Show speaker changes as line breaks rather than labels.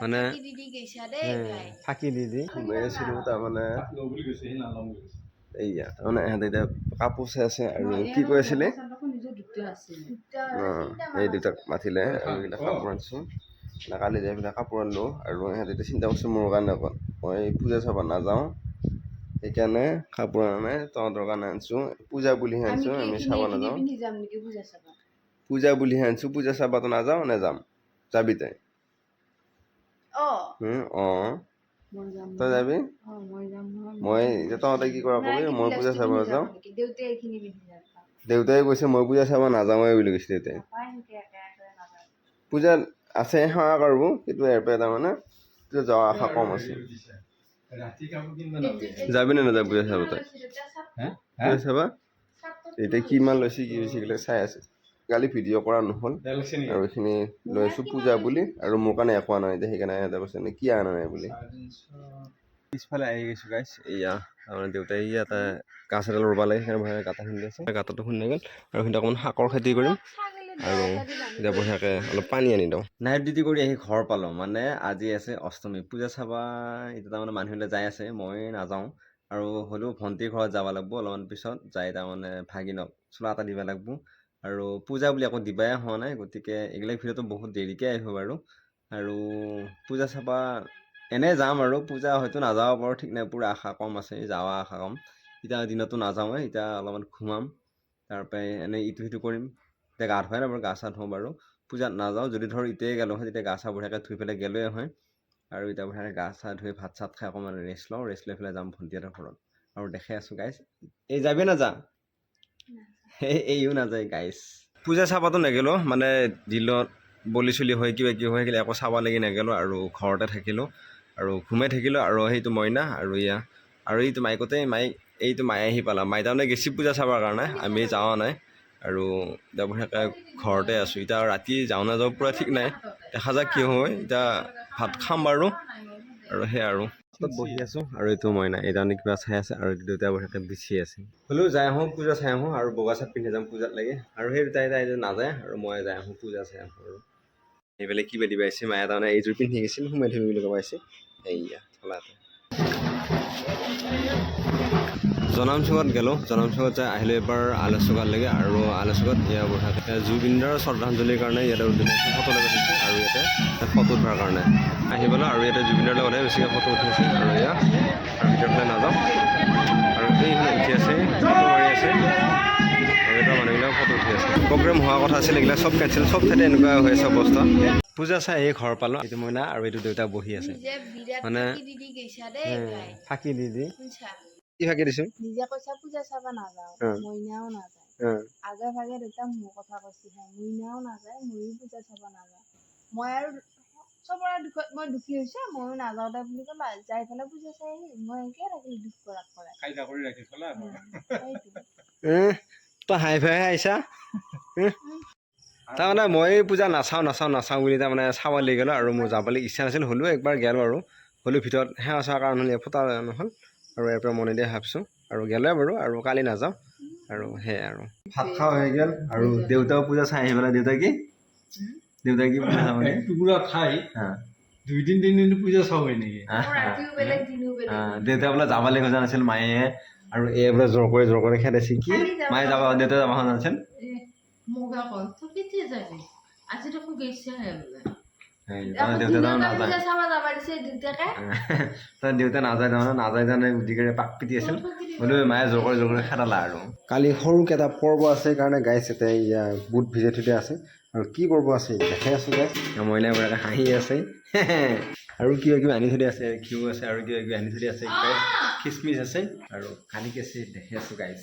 মানে
ফাঁকি দি দি
আছিলোঁ তাৰমানে এইয়া তাৰমানে ইহঁতে এতিয়া কাপোৰ চাই আছে আৰু কি কৈ আছিলে? অঁ এই দুটাক মাতিলে আৰু এইবিলাক কাপোৰ আনিছোঁ। না কালি যাই পেলাই কাপোৰ আনিলোঁ আৰু সিহঁতে এতিয়া চিন্তা কৰিছোঁ মোৰ কাৰণে অকল মই পূজা চাব নাযাওঁ। সেইকাৰণে কাপোৰ নাই তহঁতৰ কাৰণে আনিছোঁ। পূজা বুলিহে আনিছোঁ আমি চাব নাযাওঁ।
পূজা
বুলিহে আনিছোঁ পূজা চাবতো নাযাওঁ নাযাম। যাবি তই। হুম, অঁ। তই যাবি?
মই
তহঁতে কি কৰা কবি? মই পূজা চাব যাওঁ
দেউতাই
কৈছে মই পূজা চাব নাযাওঁৱে বুলি কৈছে দেউতাই। পূজাত আছে সেৱা কৰিব কিন্তু ইয়াৰ তাৰমানে পূজা যোৱা আশা কম আছে। যাবি নে নাযায় পূজা চাব তই? পূজা চাবা। এতিয়া কিমান লৈছে কি হৈছে চাই আছে। কালি ভিডিঅ' কৰা নহ'ল। আৰু এইখিনি লৈ আছোঁ পূজা বুলি। আৰু মোৰ কাৰণে একো অনা নাই এতিয়া সেইকাৰণে সিহঁতে কৈছে নে কি অনা নাই বুলি। পিছফালে আহি গৈছোঁ গাইছ এয়া তাৰমানে দেউতাই ইয়াতে গাছ এডাল ৰুব লাগে সেইকাৰণে বঢ়িয়াকৈ গাঁটা খুন্দি আছে গাঁটাটো খুন্দি গ'ল। আৰু সিহঁতে অকণমান শাকৰ খেতি কৰিম। আৰু এতিয়া বঢ়িয়াকৈ অলপ পানী আনি দিওঁ। নাইট ডিউটি কৰি আহি ঘৰ পালোঁ। মানে আজি আছে অষ্টমী। পূজা চাবা এতিয়া তাৰমানে মানুহবিলাক যাই আছে মই নাযাওঁ। আৰু হ'লেও ভণ্টিৰ ঘৰত যাব লাগিব। অলপমান পিছত যাই তাৰমানে ভাগিনক চোলা এটা দিব লাগিব। আৰু পূজা বুলি একো দিবাই হোৱা নাই গতিকে এইবিলাক ভিডিঅ'টো বহুত দেৰিকৈ আহিব বাৰু। আৰু পূজা চাবা এনে যাম আৰু পূজা হয়তো নাযাব পাৰোঁ ঠিক নাই পূৰা আশা কম আছে যোৱা আশা কম। এতিয়া দিনতো নাযাওঁৱে এতিয়া অলপমান ঘূমাম তাৰপৰাই এনেই ইটো সিটো কৰিম। এতিয়া গা ধুৱাই বাৰু গা চা ধুওঁ বাৰু। পূজাত নাযাওঁ যদি ধৰ এতিয়াই গ'লো হয় তেতিয়া গা চা বঢ়িয়াকৈ ধুই পেলাই গেলোৱে হয়। আৰু এতিয়া বঢ়িয়াকৈ গা চা ধুই ভাত চাত খাই অকণমান ৰেষ্ট লওঁ ৰেষ্ট লৈ পেলাই যাম ভণ্টিহঁতৰ ঘৰত। আৰু দেখাই আছোঁ গাইজ এই যাবি নাযা? এইও নাযায় গাইজ পূজা চাবতো নেগেলোঁ মানে দিলত বলি চলি হয় কিবা কিবি হৈ থাকিলে একো চাব লাগি নেগেলোঁ আৰু ঘৰতে থাকিলোঁ আৰু ঘুমাই থাকিলোঁ আৰু সেইটো মইনা আৰু এয়া আৰু এইটো মাইকতে মাইক এইটো মায়ে আহি পালা। মাই তাৰমানে গেছি পূজা চাবৰ কাৰণে আমি যোৱা নাই আৰু বঢ়িয়াকৈ ঘৰতে আছোঁ। এতিয়া ৰাতি যাওঁ নাযাওঁ পূৰা ঠিক নাই। দেখা যাক কি হয় এতিয়া ভাত খাম বাৰু আৰু সেয়া আৰু। তাত বহি আছোঁ আৰু এইটো মইনা এই তাৰমানে কিবা চাই আছে আৰু এইটো দেউতাই বঢ়িয়াকৈ বিচি আছে। হ'লেও যাই আহোঁ পূজা চাই আহোঁ আৰু বগা চাট পিন্ধি যাম পূজাত লাগে। আৰু সেই দুটাই তাই নাযায় আৰু মই যাই আহোঁ পূজা চাই আহোঁ আৰু। সেইফালে কিবা দিবা আহিছে মায়ে তাৰমানে এইযোৰ পিন্ধি গৈছিল সোমাই থবি বুলি ক'ব আহিছে। এইয়া চলাতে চুকত গ'লোঁ। জনাম যাই আহিলোঁ এবাৰ আলোচকালৈকে আৰু আলোচকত এয়া বঢ়াকে জুবিনদাৰ শ্ৰদ্ধাঞ্জলিৰ কাৰণে ইয়াতে ফটো লগাই থৈছে আৰু ইয়াতে ফটো উঠাৰ কাৰণে। আহি পেলাই আৰু ইয়াতে জুবিনৰ লগতহে বেছিকৈ ফটো উঠিছে আৰু এয়া আৰু ভিতৰফালে নাযাওঁ। আৰু এইফালে উঠি আছে মাৰি আছে। আৰু এটা মানুহবিলাক ফটো উঠি আছে। প্ৰগ্ৰেম হোৱা কথা আছিল এইবিলাক চব কেঞ্চেল চব ঠাইতে এনেকুৱা হৈ আছে অৱস্থা। পূজা চাই এই ঘৰ পালোঁ। এইটো মইনা আৰু এইটো দেউতা বহি আছে। মানে-
ফাঁকি দি দি
কি ফাঁকি দিছোঁ?
নিজে কৈছা পূজা চাব নাযাওঁ মইনাও নাযায় আগে ভাগে দেউতা মোৰ কথা কৈছিহে মইনাও নাযায় ময়ো পূজা চাব নাযাওঁ। মই আৰু চবৰে দুখত মই দুখী হৈছে ময়ো নাযাওঁ দে বুলি ক'লা যাই পেলাই পূজা চাই আহিম মই এনেকৈ থাকিলোঁ দুখ কৰাক কৰা
কাইজা কৰি ৰাখি থলা
তই হাই ফাইহে আহিছা। তাৰমানে মই পূজা নাচাওঁ নাচাওঁ নাচাওঁ বুলি তাৰমানে চাব লাগি গ'লোঁ আৰু মোৰ যাবলৈ ইচ্ছা নাছিল। হ'লেও একবাৰ গেলোঁ আৰু। হ'লেও ভিতৰত সেৱা চেৱা কাৰণ হ'লে ফুটা নহ'ল। আৰু ইয়াৰ পৰা মনে দিয়ে ভাবিছোঁ। আৰু গেলোৱে বাৰু আৰু কালি নাযাওঁ। আৰু সেয়াই আৰু। ভাত খোৱা হৈ গ'ল আৰু দেউতাও পূজা চাই আহি পেলাই দেউতাই কি? দেউতাই কি পূজা চাব
টুকুৰা ঠাই দুইদিন তিনিদিন পূজা হয় নেকি
দিনো
দেউতাই বোলে যাব লাগিব খোজা নাছিল মায়ে আৰু এই বোলে জোৰ কৰি জোৰ কৰি খেদাইছে। কি? মায়ে যাব দেউতাই যাব খোজা নাছিল?
মুগা কল তো কেতিয়া যাবি। আজি
আছিল। হ'লেও মায়ে জোৰ কৰি খেদালা আৰু। কালি সৰুকৈ এটা পৰ্ব আছে কাৰণে গাইছ ইয়া বুট ভিজাই থৈ আছে। আৰু কি পৰ্ব আছে দেখাই আছোঁ গাইছ মইনাই বৰাকে হাঁহি আছে। আৰু কিবা কিবি আনি থৈ আছে ঘিউ আছে আৰু কিবা কিবি আনি থৈ আছে খিচমিচ আছে। আৰু কালিকে আছে দেখাই আছোঁ গাইছ।